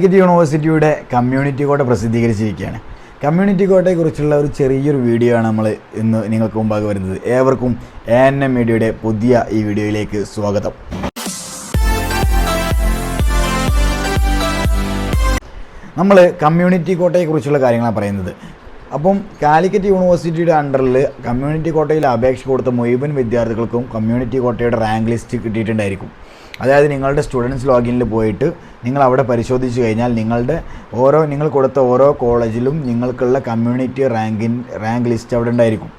കാലിക്കറ്റ് യൂണിവേഴ്സിറ്റിയുടെ community quota പ്രസിദ്ധീകരിച്ചിരിക്കുകയാണ്. Community കോട്ടയെക്കുറിച്ചുള്ള ഒരു ചെറിയൊരു വീഡിയോ ആണ് നമ്മൾ ഇന്ന് നിങ്ങൾക്ക് മുമ്പാകെ വരുന്നത്. ഏവർക്കും എ എൻ എം മീഡിയയുടെ പുതിയ ഈ വീഡിയോയിലേക്ക് സ്വാഗതം. നമ്മൾ കമ്മ്യൂണിറ്റി കോട്ടയെക്കുറിച്ചുള്ള കാര്യങ്ങളാണ് പറയുന്നത്. അപ്പം കാലിക്കറ്റ് യൂണിവേഴ്സിറ്റിയുടെ അണ്ടറിൽ കമ്മ്യൂണിറ്റി കോട്ടയിൽ അപേക്ഷ കൊടുത്ത മുഴുവൻ വിദ്യാർത്ഥികൾക്കും കമ്മ്യൂണിറ്റി കോട്ടയുടെ റാങ്ക് ലിസ്റ്റ് കിട്ടിയിട്ടുണ്ടായിരിക്കും. അതായത് നിങ്ങളുടെ സ്റ്റുഡൻസ് ലോഗിനിൽ പോയിട്ട് നിങ്ങൾ അവിടെ പരിശോധിച്ച് കഴിഞ്ഞാൽ നിങ്ങളുടെ ഓരോ നിങ്ങൾ കൊടുത്ത ഓരോ കോളേജിലും നിങ്ങൾക്കുള്ള കമ്മ്യൂണിറ്റി റാങ്കിൻ റാങ്ക് ലിസ്റ്റ് അവിടെ ഉണ്ടായിരിക്കും.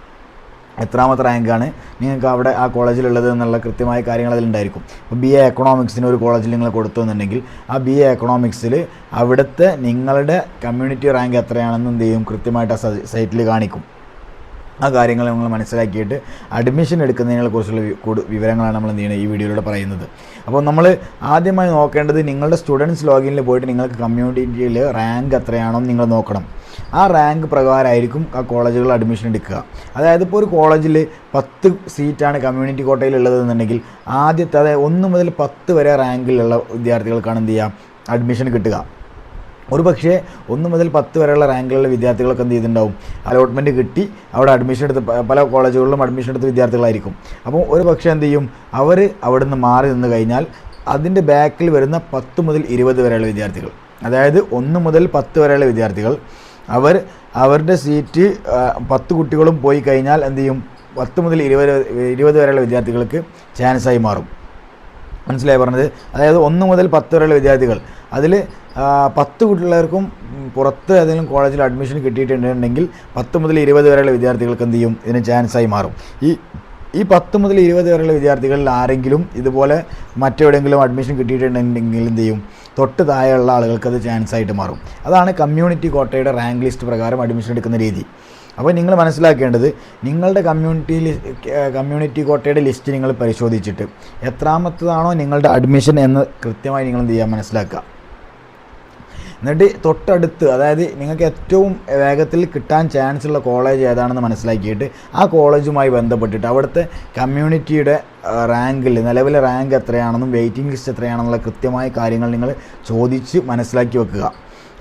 എത്രാമത്തെ റാങ്കാണ് നിങ്ങൾക്ക് അവിടെ ആ കോളേജിലുള്ളത് എന്നുള്ള കൃത്യമായ കാര്യങ്ങൾ അതിലുണ്ടായിരിക്കും ഇപ്പോൾ ബി എ എക്കണോമിക്സിന് ഒരു കോളേജിൽ നിങ്ങൾ കൊടുത്തു എന്നുണ്ടെങ്കിൽ ആ ബി എ എക്കണോമിക്സിൽ അവിടുത്തെ നിങ്ങളുടെ കമ്മ്യൂണിറ്റി റാങ്ക് എത്രയാണെന്ന് എന്ത് ചെയ്യും? കൃത്യമായിട്ട് ആ സൈറ്റിൽ കാണിക്കും. ആ കാര്യങ്ങൾ നമ്മൾ മനസ്സിലാക്കിയിട്ട് അഡ്മിഷൻ എടുക്കുന്നതിനെ കുറിച്ചുള്ള വിവരങ്ങളാണ് നമ്മൾ എന്ത് ചെയ്യുന്നത് ഈ വീഡിയോയിലൂടെ പറയുന്നത്. അപ്പോൾ നമ്മൾ ആദ്യമായി നോക്കേണ്ടത് നിങ്ങളുടെ സ്റ്റുഡൻസ് ലോഗിനിൽ പോയിട്ട് നിങ്ങൾക്ക് കമ്മ്യൂണിറ്റിയിൽ റാങ്ക് എത്രയാണോ നിങ്ങൾ നോക്കണം. ആ റാങ്ക് പ്രകാരമായിരിക്കും ആ കോളേജുകളിൽ അഡ്മിഷൻ എടുക്കുക. അതായത് ഇപ്പോൾ ഒരു കോളേജിൽ പത്ത് സീറ്റാണ് കമ്മ്യൂണിറ്റി കോട്ടയിൽ ഉള്ളതെന്നുണ്ടെങ്കിൽ ആദ്യത്തെ അതായത് ഒന്ന് മുതൽ പത്ത് വരെ റാങ്കിലുള്ള വിദ്യാർത്ഥികൾക്കാണ് എന്ത് ചെയ്യുക അഡ്മിഷൻ കിട്ടുക. ഒരു പക്ഷേ ഒന്ന് മുതൽ പത്ത് വരെയുള്ള റാങ്കിലുള്ള വിദ്യാർത്ഥികളൊക്കെ എന്ത് ചെയ്തിട്ടുണ്ടാവും? അലോട്ട്മെന്റ് കിട്ടി. അവിടെ അഡ്മിഷൻ എടുത്ത് പല കോളേജുകളിലും അഡ്മിഷൻ എടുത്ത വിദ്യാർത്ഥികളായിരിക്കും. അപ്പോൾ ഒരു പക്ഷേ എന്ത് ചെയ്യും? അവർ അവിടെ നിന്ന് മാറി നിന്ന് കഴിഞ്ഞാൽ അതിന്റെ ബാക്കിൽ വരുന്ന പത്ത് മുതൽ ഇരുപത് വരെയുള്ള വിദ്യാർത്ഥികൾ അതായത് ഒന്ന് മുതൽ പത്ത് വരെയുള്ള വിദ്യാർത്ഥികൾ അവർ അവരുടെ സീറ്റ് പത്ത് കുട്ടികളും പോയി കഴിഞ്ഞാൽ എന്ത് ചെയ്യും? പത്ത് മുതൽ ഇരുപത് ഇരുപത് വരെയുള്ള വിദ്യാർത്ഥികൾക്ക് ചാൻസായി മാറും. മനസ്സിലായി പറഞ്ഞത്. അതായത് ഒന്ന് മുതൽ പത്ത് വരെയുള്ള വിദ്യാർത്ഥികൾ. അതിൽ പത്ത് കുട്ടികളർക്കും പുറത്ത് ഏതെങ്കിലും കോളേജിൽ അഡ്മിഷൻ കിട്ടിയിട്ടുണ്ടെങ്കിൽ പത്ത് മുതൽ ഇരുപത് വരെയുള്ള വിദ്യാർത്ഥികൾക്ക് എന്ത് ചെയ്യും? ഇതിന് ചാൻസായി മാറും. ഈ ഈ പത്ത് മുതൽ ഇരുപത് വരെയുള്ള വിദ്യാർത്ഥികളിൽ ആരെങ്കിലും ഇതുപോലെ മറ്റെവിടെയെങ്കിലും അഡ്മിഷൻ കിട്ടിയിട്ടുണ്ടെങ്കിൽ എന്ത് ചെയ്യും? തൊട്ട് താഴെയുള്ള ആളുകൾക്ക് അത് ചാൻസ് ആയിട്ട് മാറും. അതാണ് കമ്മ്യൂണിറ്റി കോട്ടയുടെ റാങ്ക് ലിസ്റ്റ് പ്രകാരം അഡ്മിഷൻ എടുക്കുന്ന രീതി. അപ്പോൾ നിങ്ങൾ മനസ്സിലാക്കേണ്ടത് നിങ്ങളുടെ കമ്മ്യൂണിറ്റി കമ്മ്യൂണിറ്റി കോട്ടയുടെ ലിസ്റ്റ് നിങ്ങൾ പരിശോധിച്ചിട്ട് എത്രാമത്തതാണോ നിങ്ങളുടെ അഡ്മിഷൻ എന്ന് കൃത്യമായി നിങ്ങൾ എന്ത് ചെയ്യുക മനസ്സിലാക്കുക. എന്നിട്ട് തൊട്ടടുത്ത് അതായത് നിങ്ങൾക്ക് ഏറ്റവും വേഗത്തിൽ കിട്ടാൻ ചാൻസ് ഉള്ള കോളേജ് ഏതാണെന്ന് മനസ്സിലാക്കിയിട്ട് ആ കോളേജുമായി ബന്ധപ്പെട്ടിട്ട് അവിടുത്തെ കമ്മ്യൂണിറ്റിയുടെ റാങ്കിൽ നിലവിലെ റാങ്ക് എത്രയാണെന്നും വെയിറ്റിംഗ് ലിസ്റ്റ് എത്രയാണെന്നുള്ള കൃത്യമായ കാര്യങ്ങൾ നിങ്ങൾ ചോദിച്ച് മനസ്സിലാക്കി വെക്കുക.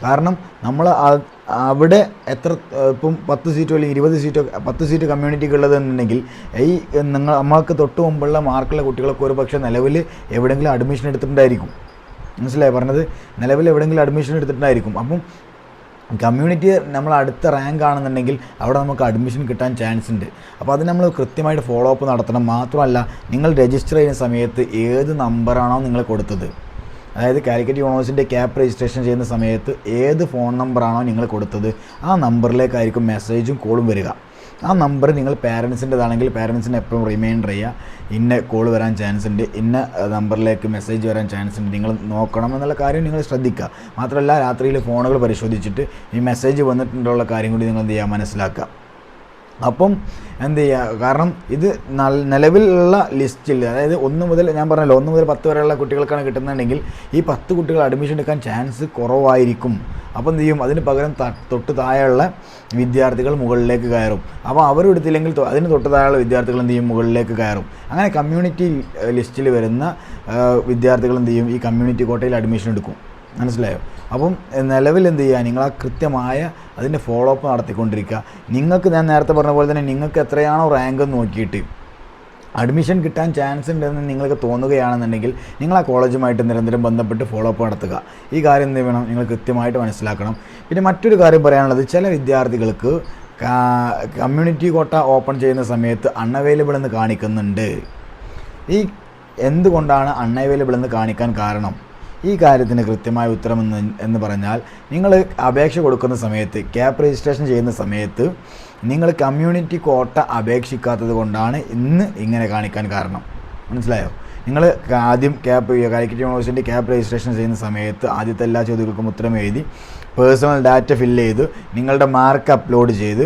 കാരണം നമ്മൾ അവിടെ എത്ര ഇപ്പം പത്ത് സീറ്റോ അല്ലെങ്കിൽ ഇരുപത് സീറ്റോ പത്ത് സീറ്റ് കമ്മ്യൂണിറ്റിക്ക് ഉള്ളതെന്നുണ്ടെങ്കിൽ ഈ നിങ്ങൾ നമ്മൾക്ക് തൊട്ട് മുമ്പുള്ള മാർക്കുള്ള കുട്ടികളൊക്കെ ഒരു പക്ഷേ നിലവിൽ എവിടെയെങ്കിലും അഡ്മിഷൻ എടുത്തിട്ടുണ്ടായിരിക്കും. മനസ്സിലായി പറഞ്ഞത്? നിലവിൽ എവിടെയെങ്കിലും അഡ്മിഷൻ എടുത്തിട്ടുണ്ടായിരിക്കും. അപ്പം കമ്മ്യൂണിറ്റി നമ്മൾ അടുത്ത റാങ്ക് ആണെന്നുണ്ടെങ്കിൽ അവിടെ നമുക്ക് അഡ്മിഷൻ കിട്ടാൻ ചാൻസ് ഉണ്ട്. അപ്പോൾ അത് നമ്മൾ കൃത്യമായിട്ട് ഫോളോ അപ്പ് നടത്തണം. മാത്രമല്ല നിങ്ങൾ രജിസ്റ്റർ ചെയ്യുന്ന സമയത്ത് ഏത് നമ്പറാണോ നിങ്ങൾ കൊടുത്തത്. അതായത് കാലിക്കറ്റ് യൂണിവേഴ്സിറ്റി ക്യാപ് രജിസ്ട്രേഷൻ ചെയ്യുന്ന സമയത്ത് ഏത് ഫോൺ നമ്പറാണോ നിങ്ങൾ കൊടുത്തത് ആ നമ്പറിലേക്കായിരിക്കും മെസ്സേജും കോളും വരിക. ആ നമ്പർ നിങ്ങൾ പാരൻസിന്റെതാണെങ്കിൽ പാരൻസിന് എപ്പോഴും റിമൈൻഡർ ചെയ്യുക. ഇന്ന കോൾ വരാൻ ചാൻസ് ഉണ്ട് ഇന്ന നമ്പറിലേക്ക് മെസ്സേജ് വരാൻ ചാൻസ് ഉണ്ട്. നിങ്ങൾ നോക്കണം എന്നുള്ള കാര്യം നിങ്ങൾ ശ്രദ്ധിക്കുക. മാത്രമല്ല രാത്രിയിൽ ഫോണുകൾ പരിശോധിച്ചിട്ട് ഈ മെസ്സേജ് വന്നിട്ടുള്ള കാര്യം കൂടി നിങ്ങൾ എന്ത് ചെയ്യുക? മനസ്സിലാക്കുക. അപ്പം എന്ത് ചെയ്യുക കാരണം ഇത് നിലവിലുള്ള ലിസ്റ്റിൽ അതായത് ഒന്ന് മുതൽ ഞാൻ പറഞ്ഞല്ലോ ഒന്ന് മുതൽ പത്ത് വരെയുള്ള കുട്ടികൾക്കാണ് കിട്ടുന്നുണ്ടെങ്കിൽ ഈ പത്ത് കുട്ടികൾ അഡ്മിഷൻ എടുക്കാൻ ചാൻസ് കുറവായിരിക്കും. അപ്പോൾ എന്ത് ചെയ്യും? അതിന് പകരം തൊട്ട് താഴെയുള്ള വിദ്യാർത്ഥികൾ മുകളിലേക്ക് കയറും. അപ്പോൾ അവർ എടുത്തില്ലെങ്കിൽ അതിന് തൊട്ട് താഴെയുള്ള വിദ്യാർത്ഥികൾ എന്ത് ചെയ്യും? മുകളിലേക്ക് കയറും. അങ്ങനെ കമ്മ്യൂണിറ്റി ലിസ്റ്റിൽ വരുന്ന വിദ്യാർത്ഥികൾ എന്ത് ചെയ്യും? ഈ കമ്മ്യൂണിറ്റി കോട്ടയിൽ അഡ്മിഷൻ എടുക്കും. മനസ്സിലായോ? അപ്പം നിലവിൽ എന്ത് ചെയ്യുക നിങ്ങൾ ആ കൃത്യമായ അതിന്റെ ഫോളോ അപ്പ് നടത്തിക്കൊണ്ടിരിക്കുക നിങ്ങൾക്ക് ഞാൻ നേരത്തെ പറഞ്ഞ പോലെ തന്നെ നിങ്ങൾക്ക് എത്രയാണോ റാങ്ക് നോക്കിയിട്ട് അഡ്മിഷൻ കിട്ടാൻ ചാൻസ് ഉണ്ടെന്ന് നിങ്ങൾക്ക് തോന്നുകയാണെന്നുണ്ടെങ്കിൽ നിങ്ങൾ ആ കോളേജുമായിട്ട് നിരന്തരം ബന്ധപ്പെട്ട് ഫോളോ അപ്പ് നടത്തുക. ഈ കാര്യം എന്ത് വേണം നിങ്ങൾ കൃത്യമായിട്ട് മനസ്സിലാക്കണം. പിന്നെ മറ്റൊരു കാര്യം പറയാനുള്ളത് ചില വിദ്യാർത്ഥികൾക്ക് കമ്മ്യൂണിറ്റി കോട്ട ഓപ്പൺ ചെയ്യുന്ന സമയത്ത് അൺഅവൈലബിൾ എന്ന് കാണിക്കുന്നുണ്ട്. ഈ എന്തുകൊണ്ടാണ് അൺഅവൈലബിൾ എന്ന് കാണിക്കാൻ കാരണം? ഈ കാര്യത്തിന് കൃത്യമായ ഉത്തരം എന്ന് എന്ന് പറഞ്ഞാൽ നിങ്ങൾ അപേക്ഷ കൊടുക്കുന്ന സമയത്ത് ക്യാബ് രജിസ്ട്രേഷൻ ചെയ്യുന്ന സമയത്ത് നിങ്ങൾ കമ്മ്യൂണിറ്റി കോട്ട അപേക്ഷിക്കാത്തത് കൊണ്ടാണ് ഇന്ന് ഇങ്ങനെ കാണിക്കാൻ കാരണം. മനസ്സിലായോ? നിങ്ങൾ ആദ്യം CAP Calicut university CAP registration ചെയ്യുന്ന സമയത്ത് ആദ്യത്തെ എല്ലാ ചോദ്യങ്ങൾക്കും ഉത്തരം എഴുതി പേഴ്സണൽ ഡാറ്റ ഫില്ല് ചെയ്ത് നിങ്ങളുടെ മാർക്ക് അപ്ലോഡ് ചെയ്ത്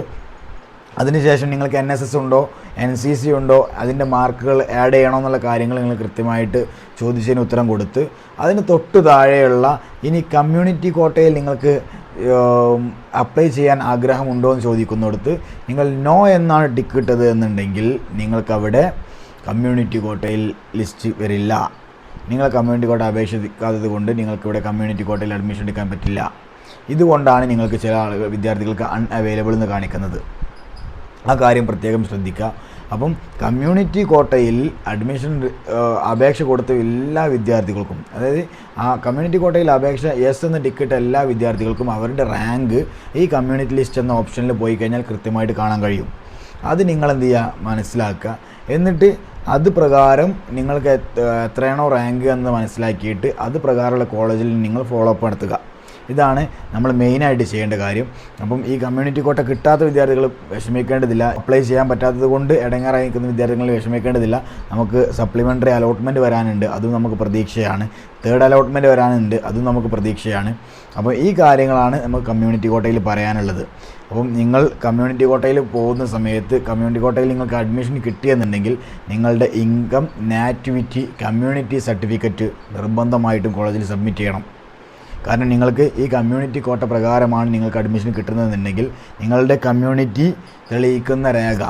അതിനുശേഷം നിങ്ങൾക്ക് എൻ എസ് എസ് ഉണ്ടോ? എൻ സി സി ഉണ്ടോ? അതിന്റെ മാർക്കുകൾ ആഡ് ചെയ്യണോ എന്നുള്ള കാര്യങ്ങൾ നിങ്ങൾ കൃത്യമായിട്ട് ചോദിച്ചതിന് ഉത്തരം കൊടുത്ത് അതിന് തൊട്ട് താഴെയുള്ള ഇനി കമ്മ്യൂണിറ്റി കോട്ടയിൽ നിങ്ങൾക്ക് അപ്ലൈ ചെയ്യാൻ ആഗ്രഹമുണ്ടോ എന്ന് ചോദിക്കുന്നിടത്ത് നിങ്ങൾ നോ എന്നാണ് ടിക്ക് ഇട്ടത് എന്നുണ്ടെങ്കിൽ നിങ്ങൾക്കവിടെ കമ്മ്യൂണിറ്റി കോട്ടയിൽ ലിസ്റ്റ് വരില്ല. നിങ്ങൾ കമ്മ്യൂണിറ്റി കോട്ട അപേക്ഷിക്കാത്തത് കൊണ്ട് നിങ്ങൾക്ക് ഇവിടെ കമ്മ്യൂണിറ്റി കോട്ടയിൽ അഡ്മിഷൻ എടുക്കാൻ പറ്റില്ല. ഇതുകൊണ്ടാണ് നിങ്ങൾക്ക് ചില ആളുകൾ വിദ്യാർത്ഥികൾക്ക് അൺഅവൈലബിൾ എന്ന് കാണിക്കുന്നത്. ആ കാര്യം പ്രത്യേകം ശ്രദ്ധിക്കുക. അപ്പം കമ്മ്യൂണിറ്റി കോട്ടയിൽ അഡ്മിഷൻ അപേക്ഷ കൊടുത്ത എല്ലാ വിദ്യാർത്ഥികൾക്കും അതായത് ആ കമ്മ്യൂണിറ്റി കോട്ടയിൽ അപേക്ഷ എസ് എന്ന ടിക്കറ്റ് എല്ലാ വിദ്യാർത്ഥികൾക്കും അവരുടെ റാങ്ക് ഈ കമ്മ്യൂണിറ്റി ലിസ്റ്റ് എന്ന ഓപ്ഷനിൽ പോയി കഴിഞ്ഞാൽ കൃത്യമായിട്ട് കാണാൻ കഴിയും. അത് നിങ്ങൾ എന്ത് ചെയ്യുക? മനസ്സിലാക്കുക. എന്നിട്ട് അത് പ്രകാരം നിങ്ങൾക്ക് എത്ര- എത്രയാണോ റാങ്ക് എന്ന് മനസ്സിലാക്കിയിട്ട് അത് പ്രകാരമുള്ള കോളേജിൽ നിങ്ങൾ ഫോളോ അപ്പ് നടത്തുക. ഇതാണ് നമ്മൾ മെയിനായിട്ട് ചെയ്യേണ്ട കാര്യം. അപ്പം ഈ കമ്മ്യൂണിറ്റി കോട്ട കിട്ടാത്ത വിദ്യാർത്ഥികൾ വിഷമിക്കേണ്ടതില്ല. അപ്ലൈ ചെയ്യാൻ പറ്റാത്തത് കൊണ്ട് ഇടങ്ങാറായി നിൽക്കുന്ന വിദ്യാർത്ഥികൾ വിഷമിക്കേണ്ടതില്ല. നമുക്ക് സപ്ലിമെന്ററി അലോട്ട്മെന്റ് വരാനുണ്ട്. അതും നമുക്ക് പ്രതീക്ഷയാണ്. തേർഡ് അലോട്ട്മെന്റ് വരാനുണ്ട്. അതും നമുക്ക് പ്രതീക്ഷയാണ്. അപ്പോൾ ഈ കാര്യങ്ങളാണ് നമുക്ക് കമ്മ്യൂണിറ്റി കോട്ടയിൽ പറയാനുള്ളത്. അപ്പം നിങ്ങൾ കമ്മ്യൂണിറ്റി കോട്ടയിൽ പോകുന്ന സമയത്ത് കമ്മ്യൂണിറ്റി കോട്ടയിൽ നിങ്ങൾക്ക് അഡ്മിഷൻ കിട്ടിയെന്നുണ്ടെങ്കിൽ നിങ്ങളുടെ ഇൻകം നാറ്റിവിറ്റി കമ്മ്യൂണിറ്റി സർട്ടിഫിക്കറ്റ് നിർബന്ധമായിട്ടും കോളേജിൽ സബ്മിറ്റ് ചെയ്യണം. കാരണം നിങ്ങൾക്ക് ഈ കമ്മ്യൂണിറ്റി കോട്ട പ്രകാരമാണ് നിങ്ങൾക്ക് അഡ്മിഷൻ കിട്ടുന്നതെന്നുണ്ടെങ്കിൽ നിങ്ങളുടെ കമ്മ്യൂണിറ്റി തെളിയിക്കുന്ന രേഖ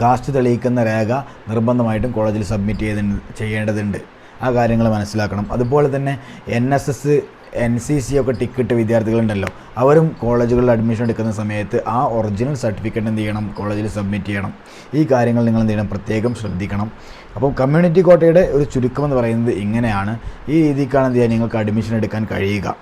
കാസ്റ്റ് തെളിയിക്കുന്ന രേഖ നിർബന്ധമായിട്ടും കോളേജിൽ സബ്മിറ്റ് ചെയ്ത് ചെയ്യേണ്ടതുണ്ട്. ആ കാര്യങ്ങൾ മനസ്സിലാക്കണം. അതുപോലെ തന്നെ N S S N C C ഒക്കെ ടിക്കറ്റ് വിദ്യാർത്ഥികളുണ്ടല്ലോ അവരും കോളേജുകളിൽ അഡ്മിഷൻ എടുക്കുന്ന സമയത്ത് ആ ഒറിജിനൽ സർട്ടിഫിക്കറ്റ് എന്ത് ചെയ്യണം? കോളേജിൽ സബ്മിറ്റ് ചെയ്യണം. ഈ കാര്യങ്ങൾ നിങ്ങൾ എന്ത് ചെയ്യണം? പ്രത്യേകം ശ്രദ്ധിക്കണം. അപ്പം കമ്മ്യൂണിറ്റി കോട്ടയുടെ ഒരു ചുരുക്കം എന്ന് പറയുന്നത് ഇങ്ങനെയാണ്. ഈ രീതിക്കാണ് എന്ത് ചെയ്യാൻ നിങ്ങൾക്ക് അഡ്മിഷൻ എടുക്കാൻ കഴിയുക.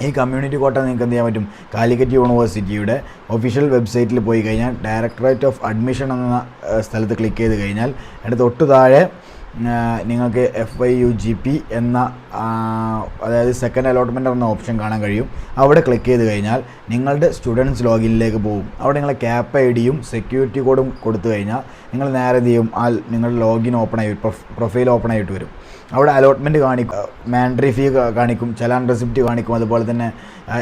ഈ കമ്മ്യൂണിറ്റി കോട്ട നിങ്ങൾക്ക് എന്ത് ചെയ്യാൻ പറ്റും? കാലിക്കറ്റ് യൂണിവേഴ്സിറ്റിയുടെ ഒഫീഷ്യൽ വെബ്സൈറ്റിൽ പോയി കഴിഞ്ഞാൽ ഡയറക്ടറേറ്റ് ഓഫ് അഡ്മിഷൻ എന്ന സ്ഥലത്ത് ക്ലിക്ക് ചെയ്ത് കഴിഞ്ഞാൽ അതിന്റെ തൊട്ട് താഴെ നിങ്ങൾക്ക് F Y U G P എന്ന അതായത് സെക്കൻഡ് അലോട്ട്മെന്റ് എന്ന ഓപ്ഷൻ കാണാൻ കഴിയും. അവിടെ ക്ലിക്ക് ചെയ്ത് കഴിഞ്ഞാൽ നിങ്ങളുടെ സ്റ്റുഡൻസ് ലോഗിനിലേക്ക് പോകും. അവിടെ നിങ്ങളെ ക്യാപ്പ് ഐ ഡിയും സെക്യൂരിറ്റി കോഡും കൊടുത്തു കഴിഞ്ഞാൽ നിങ്ങൾ നേരെ ചെയ്യും? ആ നിങ്ങളുടെ ലോഗിൻ ഓപ്പൺ ആയി പ്രൊഫൈൽ ഓപ്പൺ ആയിട്ട് വരും. അവിടെ അലോട്ട്മെന്റ് കാണിക്കും മാൻഡറി ഫീ കാണിക്കും ചലാൻ റെസിപ്റ്റ് കാണിക്കും അതുപോലെ തന്നെ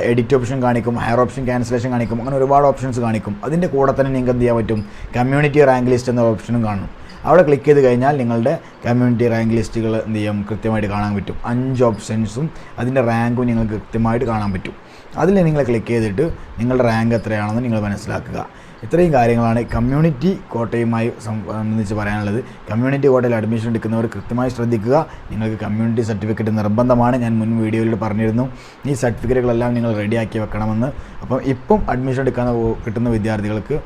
എഡിറ്റ് ഓപ്ഷൻ കാണിക്കും ഹയർ ഓപ്ഷൻ ക്യാൻസലേഷൻ കാണിക്കും അങ്ങനെ ഒരുപാട് ഓപ്ഷൻസ് കാണിക്കും. അതിന്റെ കൂടെ തന്നെ നിങ്ങൾക്ക് എന്ത് ചെയ്യാൻ പറ്റും? കമ്മ്യൂണിറ്റി റാങ്ക് ലിസ്റ്റ് എന്ന ഓപ്ഷനും കാണും. അവിടെ ക്ലിക്ക് ചെയ്ത് കഴിഞ്ഞാൽ നിങ്ങളുടെ കമ്മ്യൂണിറ്റി റാങ്ക് ലിസ്റ്റുകൾ എന്ത് ചെയ്യും? കൃത്യമായിട്ട് കാണാൻ പറ്റും. അഞ്ച് ഓപ്ഷൻസും അതിന്റെ റാങ്കും നിങ്ങൾക്ക് കൃത്യമായിട്ട് കാണാൻ പറ്റും. അതിൽ നിങ്ങൾ ക്ലിക്ക് ചെയ്തിട്ട് നിങ്ങളുടെ റാങ്ക് എത്രയാണെന്ന് നിങ്ങൾ മനസ്സിലാക്കുക. ഇത്രയും കാര്യങ്ങളാണ് കമ്മ്യൂണിറ്റി കോട്ടയുമായി സംബന്ധിച്ച് പറയാനുള്ളത്. കമ്മ്യൂണിറ്റി കോട്ടയിൽ അഡ്മിഷൻ എടുക്കുന്നവർ കൃത്യമായി ശ്രദ്ധിക്കുക. നിങ്ങൾക്ക് കമ്മ്യൂണിറ്റി സർട്ടിഫിക്കറ്റ് നിർബന്ധമാണ്. ഞാൻ മുൻ വീഡിയോയിൽ പറഞ്ഞിരുന്നു. ഈ സർട്ടിഫിക്കറ്റുകളെല്ലാം നിങ്ങൾ റെഡിയാക്കി വെക്കണമെന്ന്. അപ്പം ഇപ്പം അഡ്മിഷൻ എടുക്കാൻ കിട്ടുന്ന വിദ്യാർത്ഥികൾക്ക്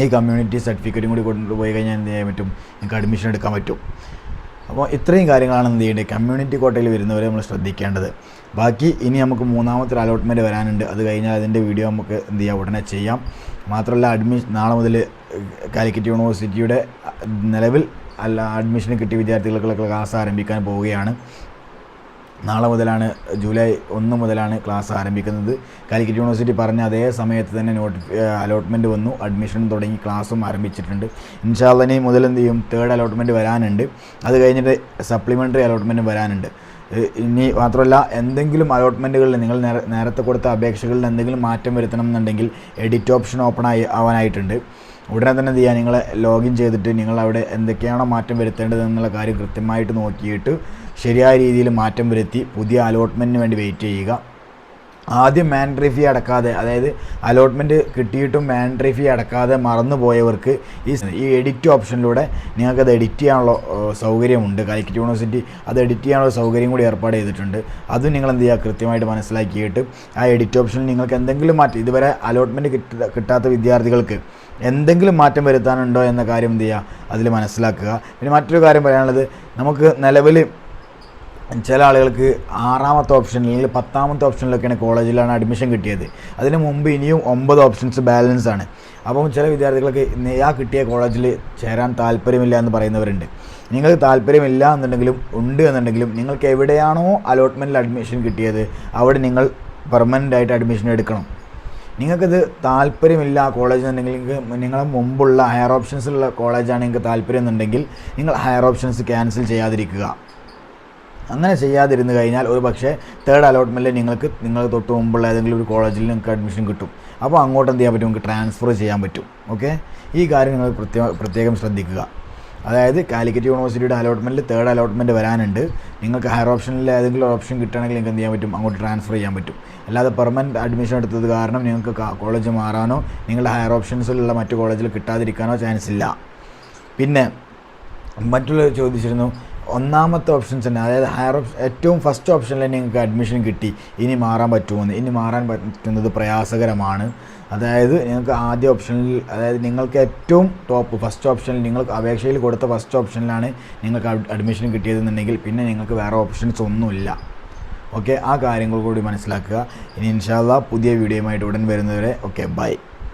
ഈ കമ്മ്യൂണിറ്റി സർട്ടിഫിക്കറ്റും കൂടി കൊണ്ടുപോയി കഴിഞ്ഞാൽ എന്ത് ചെയ്യാൻ പറ്റും? നിങ്ങൾക്ക് അഡ്മിഷൻ എടുക്കാൻ പറ്റും. അപ്പോൾ ഇത്രയും കാര്യങ്ങളാണ് എന്ത് ചെയ്യേണ്ടത്? കമ്മ്യൂണിറ്റി കോട്ടയിൽ വരുന്നവരെ നമ്മൾ ശ്രദ്ധിക്കേണ്ടത്. ബാക്കി ഇനി നമുക്ക് മൂന്നാമത്തെ അലോട്ട്മെന്റ് വരാനുണ്ട്. അത് കഴിഞ്ഞാൽ അതിന്റെ വീഡിയോ നമുക്ക് എന്ത് ചെയ്യാം? ഉടനെ ചെയ്യാം. മാത്രമല്ല അഡ്മിഷൻ നാളെ മുതൽ കാലിക്കറ്റ് യൂണിവേഴ്സിറ്റിയുടെ നിലവിൽ അല്ല അഡ്മിഷൻ കിട്ടിയ വിദ്യാർത്ഥികൾക്കുള്ള ക്ലാസ് ആരംഭിക്കാൻ പോവുകയാണ്. നാളെ മുതലാണ് ജൂലൈ ഒന്ന് മുതലാണ് ക്ലാസ് ആരംഭിക്കുന്നത്. കാലിക്കറ്റ് യൂണിവേഴ്സിറ്റി പറഞ്ഞ അതേ സമയത്ത് തന്നെ നോട്ടിഫി അലോട്ട്മെന്റ് വന്നു. അഡ്മിഷൻ തുടങ്ങി ക്ലാസ്സും ആരംഭിച്ചിട്ടുണ്ട്. ഇൻഷാല്ലനി മുതൽ എന്ത് ചെയ്യും? തേർഡ് അലോട്ട്മെന്റ് വരാനുണ്ട്. അത് കഴിഞ്ഞിട്ട് സപ്ലിമെന്ററി അലോട്ട്മെന്റ് വരാനുണ്ട്. ഇനി മാത്രമല്ല എന്തെങ്കിലും അലോട്ട്മെന്റുകളിൽ നിങ്ങൾ നേര- നേരത്തെ കൊടുത്ത അപേക്ഷകളിൽ എന്തെങ്കിലും മാറ്റം വരുത്തണം എന്നുണ്ടെങ്കിൽ എഡിറ്റ് ഓപ്ഷൻ ഓപ്പൺ ആയി ആവാനായിട്ടുണ്ട്. ഉടനെ തന്നെ ചെയ്യുക നിങ്ങൾ ലോഗിൻ ചെയ്തിട്ട് നിങ്ങൾ അവിടെ എന്തൊക്കെയാണോ മാറ്റം വരുത്തേണ്ടത് എന്നുള്ള കാര്യം കൃത്യമായിട്ട് നോക്കിയിട്ട് ശരിയായ രീതിയിൽ മാറ്റം വരുത്തി പുതിയ അലോട്ട്മെന്റിന് വേണ്ടി വെയിറ്റ് ചെയ്യുക. ആദ്യം മാൻഡറി ഫീ അടക്കാതെ അതായത് അലോട്ട്മെന്റ് കിട്ടിയിട്ടും മാൻഡറി ഫീ അടക്കാതെ മറന്നു പോയവർക്ക് ഈ ഈ എഡിറ്റ് ഓപ്ഷനിലൂടെ നിങ്ങൾക്കത് എഡിറ്റ് ചെയ്യാനുള്ള സൗകര്യമുണ്ട്. കാലിക്കറ്റ് യൂണിവേഴ്സിറ്റി അത് എഡിറ്റ് ചെയ്യാനുള്ള സൗകര്യം കൂടി ഏർപ്പാട് ചെയ്തിട്ടുണ്ട്. അതും നിങ്ങൾ എന്ത് ചെയ്യുക? കൃത്യമായിട്ട് മനസ്സിലാക്കിയിട്ട് ആ എഡിറ്റ് ഓപ്ഷനിൽ നിങ്ങൾക്ക് എന്തെങ്കിലും മാറ്റം ഇതുവരെ അലോട്ട്മെന്റ് കിട്ട കിട്ടാത്ത വിദ്യാർത്ഥികൾക്ക് എന്തെങ്കിലും മാറ്റം വരുത്താനുണ്ടോ എന്ന കാര്യം എന്ത് ചെയ്യുക? അതിൽ മനസ്സിലാക്കുക. പിന്നെ മറ്റൊരു കാര്യം പറയാനുള്ളത് നമുക്ക് നിലവിൽ ചില ആളുകൾക്ക് ആറാമത്തെ ഓപ്ഷൻ അല്ലെങ്കിൽ പത്താമത്തെ ഓപ്ഷനിലൊക്കെയാണ് കോളേജിലാണ് അഡ്മിഷൻ കിട്ടിയത്. അതിന് മുമ്പ് ഇനിയും ഒമ്പത് ഓപ്ഷൻസ് ബാലൻസ് ആണ്. അപ്പം ചില വിദ്യാർത്ഥികൾക്ക് ആ കിട്ടിയ കോളേജിൽ ചേരാൻ താല്പര്യമില്ല എന്ന് പറയുന്നവരുണ്ട്. നിങ്ങൾക്ക് താല്പര്യമില്ല എന്നുണ്ടെങ്കിലും ഉണ്ട് എന്നുണ്ടെങ്കിലും നിങ്ങൾക്ക് എവിടെയാണോ അലോട്ട്മെന്റിൽ അഡ്മിഷൻ കിട്ടിയത് അവിടെ നിങ്ങൾ പെർമനന്റ് ആയിട്ട് അഡ്മിഷൻ എടുക്കണം. നിങ്ങൾക്കത് താല്പര്യമില്ല ആ കോളേജ് എന്നുണ്ടെങ്കിൽ നിങ്ങളെ മുമ്പുള്ള ഹയർ ഓപ്ഷൻസിലുള്ള കോളേജാണ് നിങ്ങൾക്ക് താല്പര്യം എന്നുണ്ടെങ്കിൽ നിങ്ങൾ ഹയർ ഓപ്ഷൻസ് ക്യാൻസൽ ചെയ്യാതിരിക്കുക. അങ്ങനെ ചെയ്യാതിരുന്നു കഴിഞ്ഞാൽ ഒരു പക്ഷേ തേർഡ് അലോട്ട്മെന്റിൽ നിങ്ങൾക്ക് നിങ്ങൾ തൊട്ട് മുമ്പുള്ള ഏതെങ്കിലും ഒരു കോളേജിൽ നിങ്ങൾക്ക് അഡ്മിഷൻ കിട്ടും. അപ്പോൾ അങ്ങോട്ട് എന്ത് ചെയ്യാൻ പറ്റും? നിങ്ങൾക്ക് ട്രാൻസ്ഫർ ചെയ്യാൻ പറ്റും. ഓക്കെ ഈ കാര്യം നിങ്ങൾ പ്രത്യേകം പ്രത്യേകം ശ്രദ്ധിക്കുക. അതായത് കാലിക്കറ്റ് യൂണിവേഴ്സിറ്റിയുടെ അലോട്ട്മെന്റിൽ തേർഡ് അലോട്ട്മെന്റ് വരാനുണ്ട്. നിങ്ങൾക്ക് ഹയർ ഓപ്ഷനിൽ ഏതെങ്കിലും ഓപ്ഷൻ കിട്ടുകയാണെങ്കിൽ നിങ്ങൾക്ക് എന്ത് ചെയ്യാൻ പറ്റും? അങ്ങോട്ട് ട്രാൻസ്ഫർ ചെയ്യാൻ പറ്റും. അല്ലാതെ പെർമനന്റ് അഡ്മിഷൻ എടുത്തത് കാരണം നിങ്ങൾക്ക് കോളേജ് മാറാനോ നിങ്ങളുടെ ഹയർ ഓപ്ഷൻസിലുള്ള മറ്റു കോളേജിൽ കിട്ടാതിരിക്കാനോ ചാൻസ് ഇല്ല. പിന്നെ മറ്റുള്ളവർ ചോദിച്ചിരുന്നു ഒന്നാമത്തെ ഓപ്ഷൻസ് തന്നെ അതായത് ഹയർ ഓപ്ഷൻ ഏറ്റവും ഫസ്റ്റ് ഓപ്ഷനിൽ തന്നെ നിങ്ങൾക്ക് അഡ്മിഷൻ കിട്ടി. ഇനി മാറാൻ പറ്റുമെന്ന്. ഇനി മാറാൻ പറ്റുന്നത് പ്രയാസകരമാണ്. അതായത് നിങ്ങൾക്ക് ആദ്യ ഓപ്ഷനിൽ അതായത് നിങ്ങൾക്ക് ഏറ്റവും ടോപ്പ് ഫസ്റ്റ് ഓപ്ഷനിൽ നിങ്ങൾക്ക് അപേക്ഷയിൽ കൊടുത്ത ഫസ്റ്റ് ഓപ്ഷനിലാണ് നിങ്ങൾക്ക് അഡ്മിഷൻ കിട്ടിയതെന്നുണ്ടെങ്കിൽ പിന്നെ നിങ്ങൾക്ക് വേറെ ഓപ്ഷൻസ് ഒന്നുമില്ല. ഓക്കെ ആ കാര്യങ്ങൾ കൂടി മനസ്സിലാക്കുക. ഇനി ഇൻഷാല്ല പുതിയ വീഡിയോയുമായിട്ട് ഉടൻ വരുന്നവരെ ഓക്കെ ബൈ